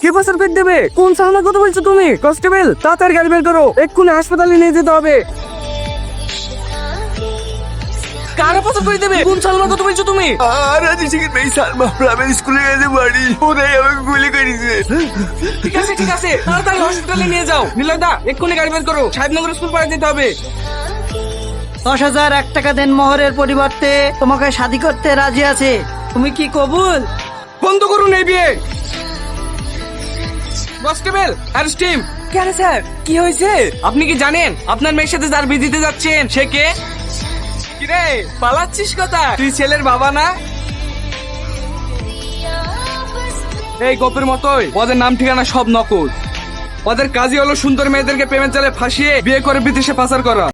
কে করে দেবে? কোন সামনের কথা বলছো তুমি? কনস্টেবল তাড়াতাড়ি গাড়ি বের করো। এক্ষুনি হাসপাতালে নিয়ে যেতে হবে। কারা পাচার করে দেবে? কোন সালমার কথা বলছো তুমি? আর আজ শিখে নেই সালমা আমি স্কুলে গেছে বাড়ি ওরাই আমাকে গুলি করেছে। ঠিক আছে ঠিক আছে। তাড়াতাড়ি হসপিটালে নিয়ে যাও। নীলদা এক্ষুনি গাড়ি বের করো। সাহেবনগর স্কুল পাড়া যেতে হবে। দশ হাজার এক টাকা দেন মোহরের পরিবর্তে। তোমাকে শাদি করতে রাজি আছে। তুমি কি কবুল? বন্ধ করুন এই বিয়ে। কনস্টেবল আর স্টিম কেন স্যার? কি হয়েছে? আপনি কি জানেন? আপনার মেয়ের সাথে যার বিয়ে দিতে যাচ্ছেন সে কে? কিরে পালাচ্ছিস কথা তুই ছেলের বাবা না? এই গপের মতোই ওদের নাম ঠিকানা সব নকল। ওদের কাজই হলো সুন্দর মেয়েদেরকে প্রেমের জালে ফাঁসিয়ে বিয়ে করে বিদেশে পাচার করা।